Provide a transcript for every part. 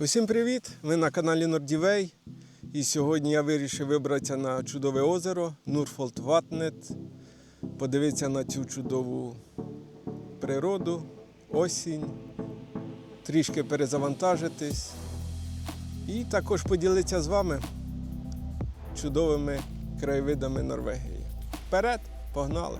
Усім привіт! Ви на каналі Нордівей. І сьогодні я вирішив вибратися на чудове озеро Нурфолд Ватнет, подивитися на цю чудову природу, осінь, трішки перезавантажитись і також поділитися з вами чудовими краєвидами Норвегії. Вперед, погнали!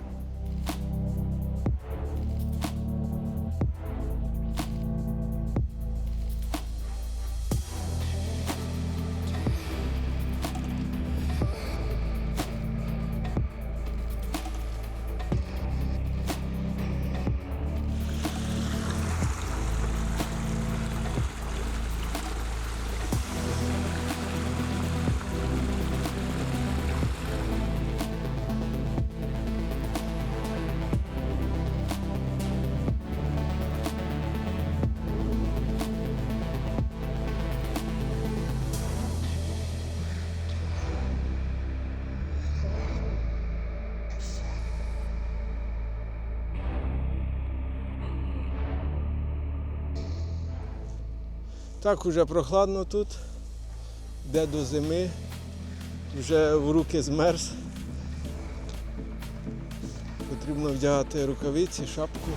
Так уже прохладно тут, де до зими, вже в руки змерз. Потрібно вдягати рукавиці, шапку.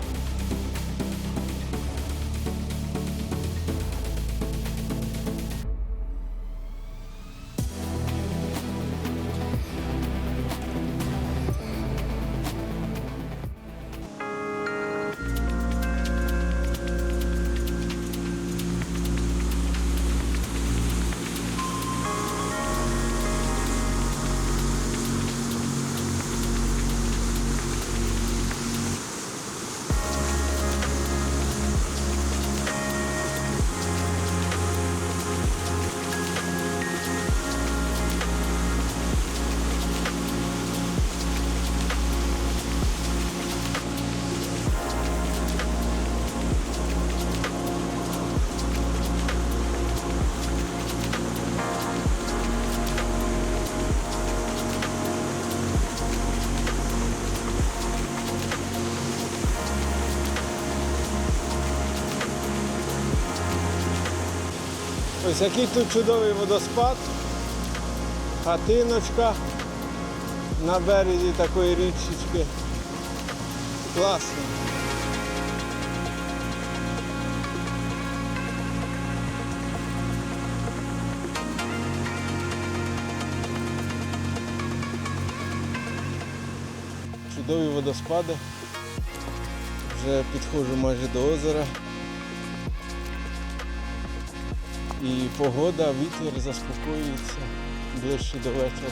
Ось який тут чудовий водоспад, хатиночка на березі такої річечки. Класно. Чудові водоспади. Вже підходжу майже до озера. І погода, вітер заспокоюється ближче до вечора.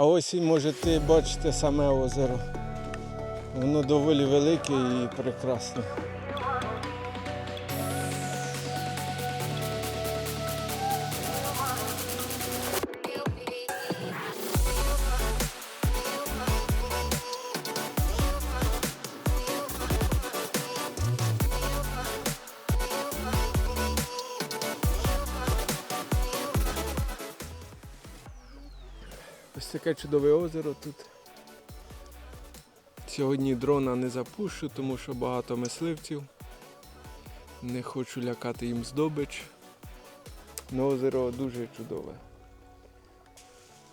А ось і можете бачити саме озеро. Воно доволі велике і прекрасне. Таке чудове озеро тут. Сьогодні дрона не запущу, тому що багато мисливців. Не хочу лякати їм здобич. Но озеро дуже чудове.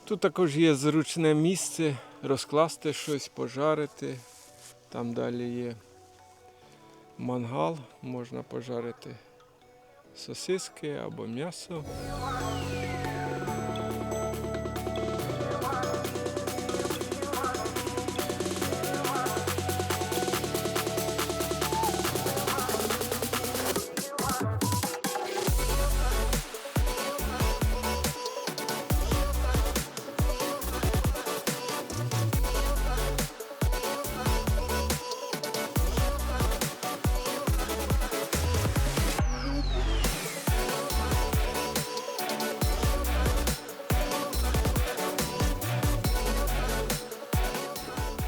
Тут також є зручне місце розкласти щось, пожарити. Там далі є мангал, можна пожарити сосиски або м'ясо.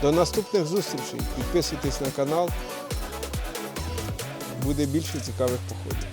До наступних зустрічей. Підписуйтесь на канал. Буде більше цікавих походів.